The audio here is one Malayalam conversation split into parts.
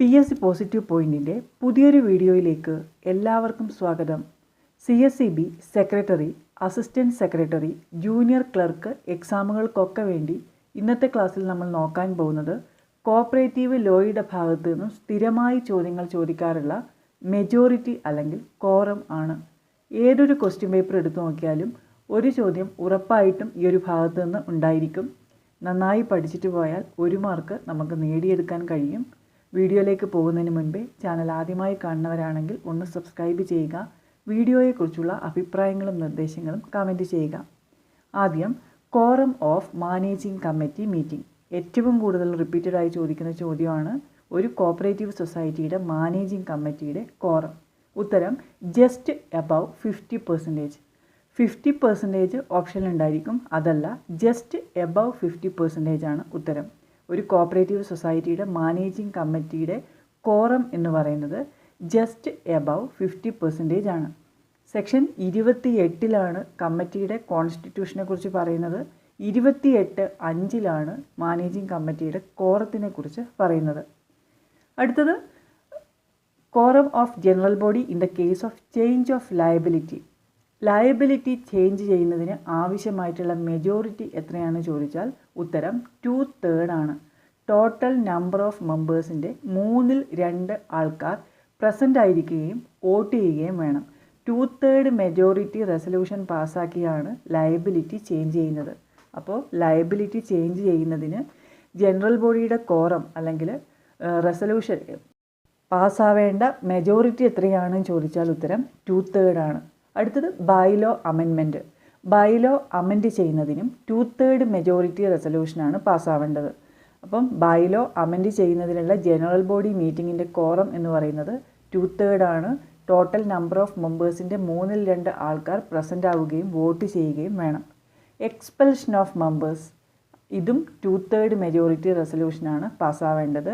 പി എസ് സി പോസിറ്റീവ് പോയിന്റിന്റെ പുതിയൊരു വീഡിയോയിലേക്ക് എല്ലാവർക്കും സ്വാഗതം. C S C B secretary assistant secretary junior clerk എക്സാമുകൾക്കൊക്കെ വേണ്ടി ഇന്നത്തെ ക്ലാസ്സിൽ നമ്മൾ നോക്കാൻ പോകുന്നത് കോപ്പറേറ്റീവ് ലോയുടെ ഭാഗത്ത് നിന്നും സ്ഥിരമായി ചോദ്യങ്ങൾ ചോദിക്കാറുള്ള മെജോറിറ്റി അല്ലെങ്കിൽ കോറം ആണ്. ഏതൊരു ക്വസ്റ്റ്യൻ പേപ്പർ എടുത്തു നോക്കിയാലും ഒരു ചോദ്യം ഉറപ്പായിട്ടും ഈ ഒരു ഭാഗത്ത് നിന്ന് ഉണ്ടായിരിക്കും. നന്നായി പഠിച്ചിട്ട് പോയാൽ ഒരു മാർക്ക് നമുക്ക് നേടിയെടുക്കാൻ കഴിയും. വീഡിയോയിലേക്ക് പോകുന്നതിന് മുൻപേ ചാനൽ ആദ്യമായി കാണുന്നവരാണെങ്കിൽ ഒന്ന് സബ്സ്ക്രൈബ് ചെയ്യുക വീഡിയോയെക്കുറിച്ചുള്ള അഭിപ്രായങ്ങളും നിർദ്ദേശങ്ങളും കമന്റ് ചെയ്യുക. ആദ്യം quorum of managing committee meeting ഏറ്റവും കൂടുതൽ റിപ്പീറ്റഡായി ചോദിക്കുന്ന ചോദ്യമാണ് ഒരു കോപ്പറേറ്റീവ് സൊസൈറ്റിയുടെ മാനേജിംഗ് കമ്മിറ്റിയുടെ കോറം ഉത്തരം just above fifty percentage fifty percentage option ഉണ്ടായിരിക്കും അതല്ല ജസ്റ്റ് എബവ് ഫിഫ്റ്റി പെർസെന്റേജ് ആണ് ഉത്തരം. ഒരു കോപ്പറേറ്റീവ് സൊസൈറ്റിയുടെ മാനേജിംഗ് കമ്മിറ്റിയുടെ കോറം എന്ന് പറയുന്നത് ജസ്റ്റ് എബവ് ഫിഫ്റ്റി പെർസെന്റേജ് ആണ്. സെക്ഷൻ ഇരുപത്തി എട്ടിലാണ് കമ്മിറ്റിയുടെ കോൺസ്റ്റിറ്റ്യൂഷനെ കുറിച്ച് പറയുന്നത്. ഇരുപത്തിയെട്ട് അഞ്ചിലാണ് മാനേജിംഗ് കമ്മിറ്റിയുടെ കോറത്തിനെ കുറിച്ച് പറയുന്നത്. അടുത്തത് quorum of general body in the case of change of liability liability change ചെയ്യുന്നതിന് ആവശ്യമായിട്ടുള്ള മെജോറിറ്റി എത്രയാണെന്ന് ചോദിച്ചാൽ ഉത്തരം ടു തേർഡ് ആണ് ടോട്ടൽ നമ്പർ ഓഫ് മെമ്പേഴ്സിന്റെ മൂന്നിൽ രണ്ട് ആൾക്കാർ പ്രസന്റ് ആയിരിക്കുകയും വോട്ട് ചെയ്യുകയും വേണം. ടു തേർഡ് മെജോറിറ്റി റെസൊല്യൂഷൻ പാസ്സാക്കിയാണ് ലയബിലിറ്റി ചേഞ്ച് ചെയ്യുന്നത്. അപ്പോൾ ലയബിലിറ്റി ചേഞ്ച് ചെയ്യുന്നതിന് ജനറൽ ബോഡിയുടെ കോറം അല്ലെങ്കിൽ റെസൊല്യൂഷൻ പാസ്സാവേണ്ട മെജോറിറ്റി എത്രയാണെന്ന് ചോദിച്ചാൽ ഉത്തരം ടു തേർഡ് ആണ്. അടുത്തത് ബൈലോ അമെൻമെന്റ്. ബൈലോ അമെൻഡ് ചെയ്യുന്നതിനും ടു തേർഡ് മെജോറിറ്റി റെസൊല്യൂഷനാണ് പാസ്സാവേണ്ടത്. അപ്പം ബൈലോ അമെൻഡ് ചെയ്യുന്നതിനുള്ള ജനറൽ ബോഡി മീറ്റിങ്ങിന്റെ കോറം എന്ന് പറയുന്നത് ടു തേർഡ് ആണ്. ടോട്ടൽ നമ്പർ ഓഫ് മെമ്പേഴ്സിന്റെ മൂന്നിൽ രണ്ട് ആൾക്കാർ പ്രസന്റ് ആവുകയും വോട്ട് ചെയ്യുകയും വേണം. Expulsion of members. ഇതും ടു തേർഡ് മെജോറിറ്റി റെസൊല്യൂഷനാണ് പാസ്സാവേണ്ടത്.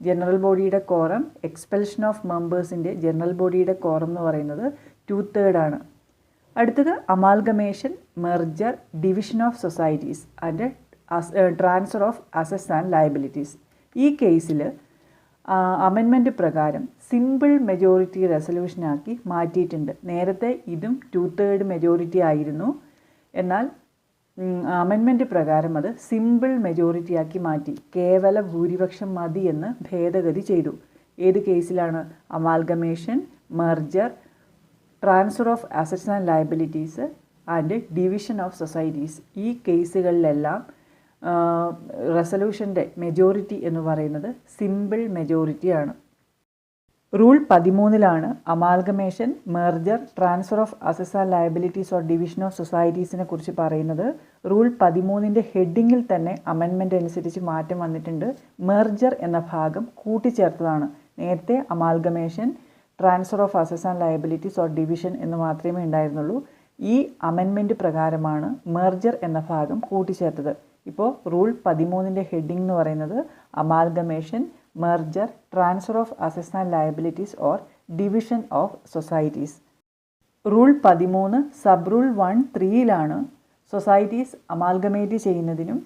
ജനറൽ ബോഡിയുടെ കോറം എക്സ്പെൽഷൻ ഓഫ് മെമ്പേഴ്സിന്റെ ജനറൽ ബോഡിയുടെ കോറം എന്ന് പറയുന്നത് ടു ആണ്. അടുത്തത് amalgamation merger division of societies and transfer of assess and liabilities ഈ കേസിൽ അമെൻമെന്റ് പ്രകാരം സിമ്പിൾ മെജോറിറ്റി റെസൊല്യൂഷനാക്കി മാറ്റിയിട്ടുണ്ട്. നേരത്തെ ഇതും ടു തേർഡ് മെജോറിറ്റി ആയിരുന്നു. എന്നാൽ അമെൻമെന്റ് പ്രകാരം അത് സിമ്പിൾ മെജോറിറ്റി ആക്കി മാറ്റി. കേവല ഭൂരിപക്ഷം മതി എന്ന് ഭേദഗതി ചെയ്തു. ഏത് കേസിലാണ് amalgamation merger transfer of assets and liabilities and division of societies ഈ കേസുകളിലെല്ലാം റെസൊല്യൂഷന്റെ മെജോറിറ്റി എന്ന് പറയുന്നത് സിമ്പിൾ മെജോറിറ്റിയാണ് റൂൾ പതിമൂന്നിലാണ് amalgamation merger transfer of assess and liabilities or division of സൊസൈറ്റീസിനെ കുറിച്ച് പറയുന്നത്. റൂൾ പതിമൂന്നിന്റെ ഹെഡിങ്ങിൽ തന്നെ അമെൻമെന്റ് അനുസരിച്ച് മാറ്റം വന്നിട്ടുണ്ട്. മെർജർ എന്ന ഭാഗം കൂട്ടിച്ചേർത്തതാണ്. നേരത്തെ അമാൽഗമേഷൻ ട്രാൻസ്ഫർ ഓഫ് അസസ് ആൻഡ് ലയബിലിറ്റീസ് ഓർ ഡിവിഷൻ എന്ന് മാത്രമേ ഉണ്ടായിരുന്നുള്ളൂ. ഈ അമെൻമെന്റ് പ്രകാരമാണ് മെർജർ എന്ന ഭാഗം കൂട്ടിച്ചേർത്തത്. ഇപ്പോൾ റൂൾ പതിമൂന്നിന്റെ ഹെഡിംഗ് എന്ന് പറയുന്നത് amalgamation merger transfer of assess and liabilities or division of societies rule പതിമൂന്ന് സബ് റൂൾ വൺ ത്രീയിലാണ് സൊസൈറ്റീസ് അമാൽഗമേറ്റ് ചെയ്യുന്നതിനും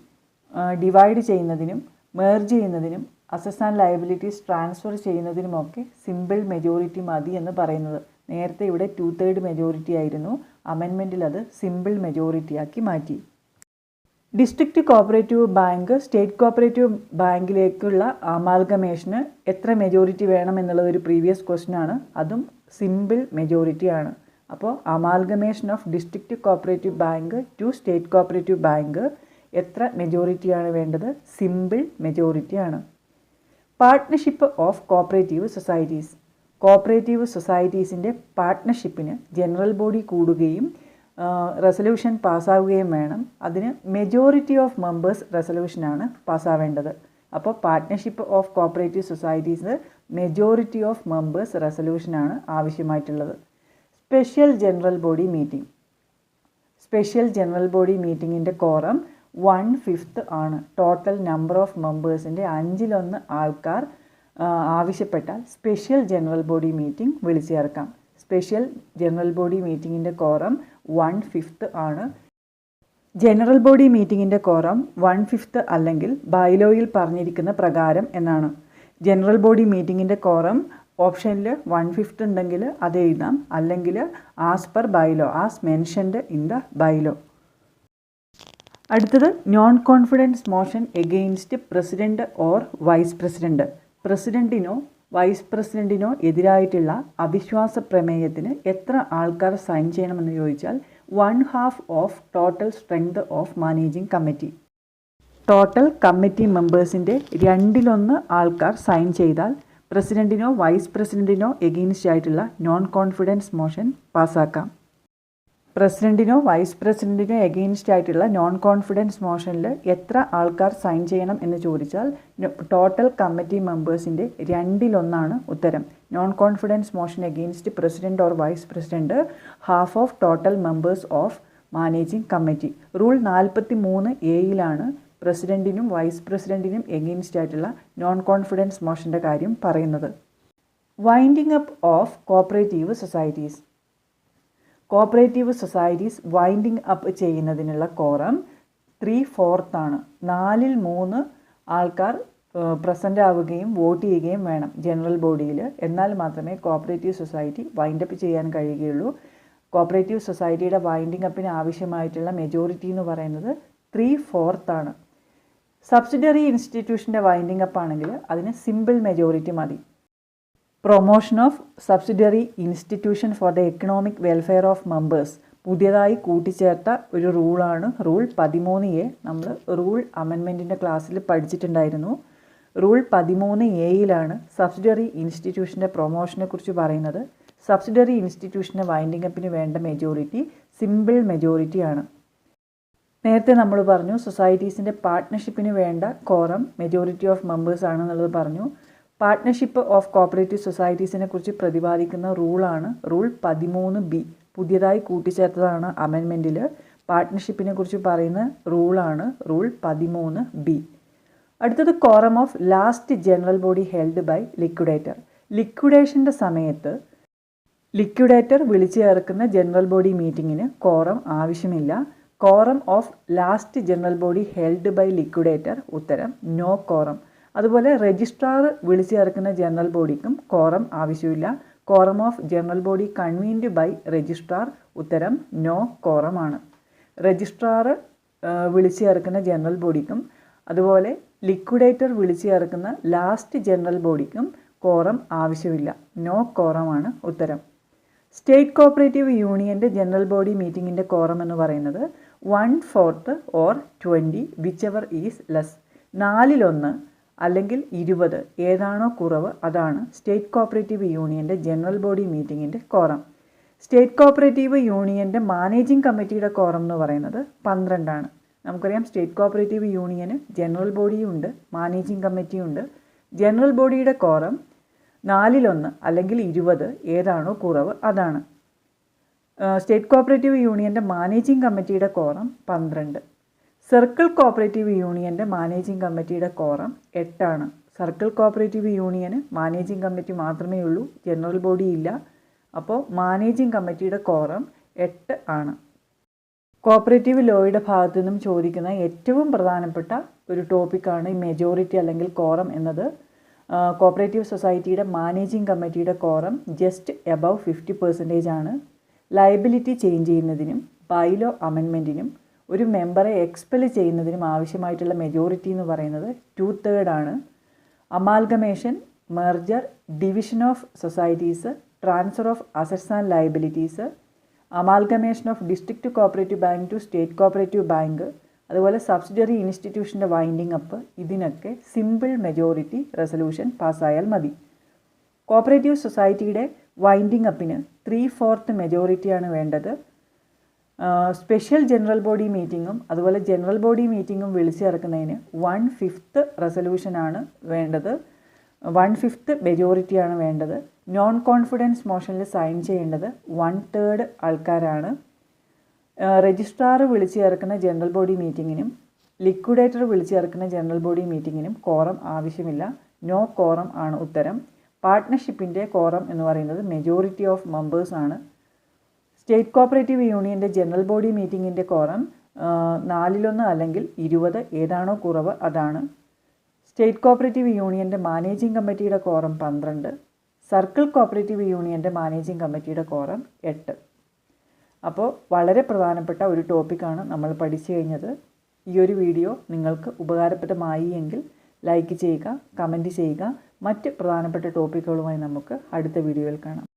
ഡിവൈഡ് ചെയ്യുന്നതിനും മേർജ് ചെയ്യുന്നതിനും അസസ് ആൻഡ് ലയബിലിറ്റീസ് ട്രാൻസ്ഫർ ചെയ്യുന്നതിനുമൊക്കെ സിമ്പിൾ മെജോറിറ്റി മതി എന്ന് പറയുന്നത്. നേരത്തെ ഇവിടെ ടു തേർഡ് മെജോറിറ്റി ആയിരുന്നു അമെൻമെന്റിൽ അത് സിമ്പിൾ മെജോറിറ്റി ആക്കി മാറ്റി. District cooperative bank state cooperative ബാങ്കിലേക്കുള്ള അമാൽഗമേഷന് എത്ര മെജോറിറ്റി വേണം എന്നുള്ളത് ഒരു പ്രീവിയസ് ക്വസ്റ്റ്യനാണ് അതും സിമ്പിൾ മെജോറിറ്റി ആണ്. അപ്പോൾ amalgamation of district cooperative bank to state cooperative bank എത്ര മെജോറിറ്റിയാണ് വേണ്ടത്? സിമ്പിൾ മെജോറിറ്റി ആണ്. Partnership of cooperative societies cooperative സൊസൈറ്റീസിന്റെ പാർട്ട്ണർഷിപ്പിന് ജനറൽ ബോഡി കൂടുകയും റെസൊല്യൂഷൻ പാസ്സാവുകയും വേണം. അതിന് മെജോറിറ്റി ഓഫ് മെമ്പേഴ്സ് റെസൊല്യൂഷനാണ് പാസ്സാവേണ്ടത് അപ്പോൾ partnership of cooperative societies majority of members റെസൊല്യൂഷനാണ് ആവശ്യമായിട്ടുള്ളത്. Special general body meeting special general body മീറ്റിങ്ങിന്റെ quorum one fifth ആണ് ടോട്ടൽ നമ്പർ ഓഫ് മെമ്പേഴ്സിന്റെ അഞ്ചിലൊന്ന് ആൾക്കാർ ആവശ്യപ്പെട്ടാൽ സ്പെഷ്യൽ ജനറൽ ബോഡി മീറ്റിംഗ് വിളിച്ചു ചേർക്കാം. സ്പെഷ്യൽ ജനറൽ ബോഡി മീറ്റിങ്ങിന്റെ കോറം വൺ ഫിഫ്ത്ത് ആണ്. ജനറൽ ബോഡി മീറ്റിങ്ങിന്റെ കോറം വൺ ഫിഫ്ത്ത് അല്ലെങ്കിൽ ബൈലോയിൽ പറഞ്ഞിരിക്കുന്ന പ്രകാരം എന്നാണ്. ജനറൽ ബോഡി മീറ്റിങ്ങിന്റെ കോറം ഓപ്ഷനിൽ വൺ ഫിഫ്ത്ത് ഉണ്ടെങ്കിൽ അത് എഴുതാം. അല്ലെങ്കിൽ as per bylaw as mentioned in the bylaw. അടുത്തത് non confidence motion against president or vice president പ്രസിഡന്റിനോ vice പ്രസിഡന്റിനോ എതിരായിട്ടുള്ള അവിശ്വാസ പ്രമേയത്തിന് എത്ര ആൾക്കാർ സൈൻ ചെയ്യണമെന്ന് ചോദിച്ചാൽ one half of total strength of managing committee total committee മെമ്പേഴ്സിന്റെ രണ്ടിലൊന്ന് ആൾക്കാർ സൈൻ ചെയ്താൽ പ്രസിഡന്റിനോ വൈസ് പ്രസിഡന്റിനോ എഗെയിൻസ്റ്റ് ആയിട്ടുള്ള നോൺ കോൺഫിഡൻസ് മോഷൻ പാസ്സാക്കാം പ്രസിഡന്റിനോ വൈസ് പ്രസിഡന്റിനോ എഗെയിൻസ്റ്റ് ആയിട്ടുള്ള നോൺ കോൺഫിഡൻസ് മോഷനിൽ എത്ര ആൾക്കാർ സൈൻ ചെയ്യണം എന്ന് ചോദിച്ചാൽ ടോട്ടൽ കമ്മിറ്റി മെമ്പേഴ്സിന്റെ രണ്ടിലൊന്നാണ് ഉത്തരം. Non confidence motion against president or vice president half of total members of managing committee rule നാൽപ്പത്തി മൂന്ന് എയിലാണ് പ്രസിഡന്റിനും വൈസ് പ്രസിഡന്റിനും എഗെയിൻസ്റ്റ് ആയിട്ടുള്ള നോൺ കോൺഫിഡൻസ് മോഷന്റെ കാര്യം പറയുന്നത്. Winding up of cooperative societies cooperative societies winding up ചെയ്യുന്നതിനുള്ള കോറം ത്രീ ആണ്. നാലിൽ മൂന്ന് ആൾക്കാർ പ്രസന്റ് ആവുകയും വോട്ട് ചെയ്യുകയും വേണം ജനറൽ ബോഡിയിൽ എന്നാൽ മാത്രമേ കോപ്പറേറ്റീവ് സൊസൈറ്റി വൈൻഡ് അപ്പ് ചെയ്യാൻ കഴിയുകയുള്ളൂ. കോപ്പറേറ്റീവ് സൊസൈറ്റിയുടെ വൈൻഡിങ് അപ്പിന് ആവശ്യമായിട്ടുള്ള മെജോറിറ്റി എന്ന് പറയുന്നത് ത്രീ ആണ്. സബ്സിഡറി ഇൻസ്റ്റിറ്റ്യൂഷന്റെ വൈൻഡിങ് അപ്പ് ആണെങ്കിൽ അതിന് സിമ്പിൾ മെജോറിറ്റി മതി. Promotion of subsidiary institution for the economic welfare of members പുതിയതായി കൂട്ടിച്ചേർത്ത ഒരു റൂളാണ് റൂൾ പതിമൂന്ന് എ നമ്മൾ റൂൾ അമെൻമെന്റിന്റെ ക്ലാസ്സിൽ പഠിച്ചിട്ടുണ്ടായിരുന്നു. റൂൾ പതിമൂന്ന് എയിലാണ് സബ്സിഡറി ഇൻസ്റ്റിറ്റ്യൂഷന്റെ പ്രൊമോഷനെ കുറിച്ച് പറയുന്നത്. സബ്സിഡറി ഇൻസ്റ്റിറ്റ്യൂഷന്റെ വൈൻഡിങ് അപ്പിന് വേണ്ട മെജോറിറ്റി സിമ്പിൾ മെജോറിറ്റിയാണ് നേരത്തെ നമ്മൾ പറഞ്ഞു സൊസൈറ്റീസിന്റെ പാർട്ട്ണർഷിപ്പിന് വേണ്ട കോറം മെജോറിറ്റി ഓഫ് മെമ്പേഴ്സ് ആണെന്നുള്ളത് പറഞ്ഞു. പാർട്ട്ണർഷിപ്പ് ഓഫ് കോപ്പറേറ്റീവ് സൊസൈറ്റീസിനെ കുറിച്ച് പ്രതിപാദിക്കുന്ന റൂളാണ് റൂൾ പതിമൂന്ന് ബി. പുതിയതായി കൂട്ടിച്ചേർത്തതാണ് അമെൻമെന്റിൽ പാർട്ട്ണർഷിപ്പിനെ കുറിച്ച് പറയുന്ന റൂളാണ് റൂൾ പതിമൂന്ന് ബി. അടുത്തത് quorum of last general body held by liquidator. ലിക്വിഡേഷന്റെ സമയത്ത് ലിക്വിഡേറ്റർ വിളിച്ചു ചേർക്കുന്ന ജനറൽ ബോഡി മീറ്റിങ്ങിന് കോറം ആവശ്യമില്ല. Quorum of last general body held by liquidator ഉത്തരം നോ കോറം. അതുപോലെ രജിസ്ട്രാർ വിളിച്ചു ചേർക്കുന്ന ജനറൽ ബോഡിക്കും കോറം ആവശ്യമില്ല. Quorum of general body convened by registrar ഉത്തരം നോ കോറമാണ് രജിസ്ട്രാർ വിളിച്ചു ചേർക്കുന്ന ജനറൽ ബോഡിക്കും അതുപോലെ ലിക്വിഡേറ്റർ വിളിച്ചു ചേർക്കുന്ന ലാസ്റ്റ് ജനറൽ ബോഡിക്കും കോറം ആവശ്യമില്ല നോ കോറമാണ് ഉത്തരം. സ്റ്റേറ്റ് കോപ്പറേറ്റീവ് യൂണിയന്റെ ജനറൽ ബോഡി മീറ്റിങ്ങിന്റെ കോറം എന്ന് പറയുന്നത് one fourth or twenty whichever is less നാലിലൊന്ന് അല്ലെങ്കിൽ ഇരുപത്. ഏതാണോ കുറവ് അതാണ് സ്റ്റേറ്റ് കോപ്പറേറ്റീവ് യൂണിയന്റെ ജനറൽ ബോഡി മീറ്റിങ്ങിന്റെ കോറം. സ്റ്റേറ്റ് കോപ്പറേറ്റീവ് യൂണിയന്റെ മാനേജിംഗ് കമ്മിറ്റിയുടെ കോറം എന്ന് പറയുന്നത് പന്ത്രണ്ടാണ്. നമുക്കറിയാം സ്റ്റേറ്റ് കോപ്പറേറ്റീവ് യൂണിയന് ജനറൽ ബോഡിയുണ്ട് മാനേജിംഗ് കമ്മിറ്റിയും ഉണ്ട്. ജനറൽ ബോഡിയുടെ കോറം നാലിലൊന്ന് അല്ലെങ്കിൽ ഇരുപത് ഏതാണോ കുറവ് അതാണ്. സ്റ്റേറ്റ് കോപ്പറേറ്റീവ് യൂണിയന്റെ മാനേജിംഗ് കമ്മിറ്റിയുടെ കോറം പന്ത്രണ്ട്. സർക്കിൾ കോപ്പറേറ്റീവ് യൂണിയന്റെ മാനേജിംഗ് കമ്മിറ്റിയുടെ കോറം എട്ടാണ്. സർക്കിൾ കോപ്പറേറ്റീവ് യൂണിയന് മാനേജിംഗ് കമ്മിറ്റി മാത്രമേ ഉള്ളൂ ജനറൽ ബോഡി ഇല്ല. അപ്പോൾ മാനേജിംഗ് കമ്മിറ്റിയുടെ കോറം എട്ട് ആണ്. കോപ്പറേറ്റീവ് ലോയുടെ ഭാഗത്തു നിന്നും ചോദിക്കുന്ന ഏറ്റവും പ്രധാനപ്പെട്ട ഒരു ടോപ്പിക്കാണ് ഈ മെജോറിറ്റി അല്ലെങ്കിൽ കോറം എന്നത്. കോപ്പറേറ്റീവ് സൊസൈറ്റിയുടെ മാനേജിംഗ് കമ്മിറ്റിയുടെ quorum just above fifty percentage ആണ്. ലയബിലിറ്റി ചേഞ്ച് ചെയ്യുന്നതിനും ബൈലോ അമെൻമെന്റിനും ഒരു മെമ്പറെ എക്സ്പെൽ ചെയ്യുന്നതിനും ആവശ്യമായിട്ടുള്ള മെജോറിറ്റി എന്ന് പറയുന്നത് ടു തേർഡ് ആണ്. Amalgamation merger division of societies transfer of assets and liabilities amalgamation of district cooperative bank to state cooperative bank അതുപോലെ സബ്സിഡറി ഇൻസ്റ്റിറ്റ്യൂഷന്റെ വൈൻഡിങ് അപ്പ് ഇതിനൊക്കെ സിമ്പിൾ മെജോറിറ്റി റെസൊല്യൂഷൻ പാസ്സായാൽ മതി. കോപ്പറേറ്റീവ് സൊസൈറ്റിയുടെ വൈൻഡിങ് അപ്പിന് ത്രീ ഫോർത്ത് മെജോറിറ്റിയാണ് വേണ്ടത്. സ്പെഷ്യൽ ജനറൽ ബോഡി മീറ്റിങ്ങും അതുപോലെ ജനറൽ ബോഡി മീറ്റിങ്ങും വിളിച്ചു ചേർക്കുന്നതിന് വൺ ഫിഫ്ത്ത് റെസൊല്യൂഷനാണ് വേണ്ടത്. വൺ ഫിഫ്ത്ത് മെജോറിറ്റിയാണ് വേണ്ടത്. നോൺ കോൺഫിഡൻസ് മോഷനിൽ സൈൻ ചെയ്യേണ്ടത് വൺ തേർഡ് ആൾക്കാരാണ്. രജിസ്ട്രാർ വിളിച്ചു ചേർക്കുന്ന ജനറൽ ബോഡി മീറ്റിങ്ങിനും ലിക്വിഡേറ്റർ വിളിച്ചു ചേർക്കുന്ന ജനറൽ ബോഡി മീറ്റിങ്ങിനും കോറം ആവശ്യമില്ല. നോ കോറം ആണ് ഉത്തരം. പാർട്ട്ണർഷിപ്പിന്റെ കോറം എന്ന് പറയുന്നത് മെജോറിറ്റി ഓഫ് മെമ്പേഴ്സ് ആണ്. സ്റ്റേറ്റ് കോപ്പറേറ്റീവ് യൂണിയന്റെ ജനറൽ ബോഡി മീറ്റിങ്ങിന്റെ കോറം നാലിലൊന്ന് അല്ലെങ്കിൽ ഇരുപത് ഏതാണോ കുറവ് അതാണ്. സ്റ്റേറ്റ് കോപ്പറേറ്റീവ് യൂണിയന്റെ മാനേജിംഗ് കമ്മിറ്റിയുടെ കോറം പന്ത്രണ്ട് സർക്കിൾ കോപ്പറേറ്റീവ് യൂണിയന്റെ മാനേജിംഗ് കമ്മിറ്റിയുടെ കോറം എട്ട്. അപ്പോൾ വളരെ പ്രധാനപ്പെട്ട ഒരു ടോപ്പിക്കാണ് നമ്മൾ പഠിച്ചു കഴിഞ്ഞത്. ഈ ഒരു വീഡിയോ നിങ്ങൾക്ക് ഉപകാരപ്രദമായി എങ്കിൽ ലൈക്ക് ചെയ്യുക കമന്റ് ചെയ്യുക. മറ്റ് പ്രധാനപ്പെട്ട ടോപ്പിക്കുകളുമായി നമുക്ക് അടുത്ത വീഡിയോയിൽ കാണാം.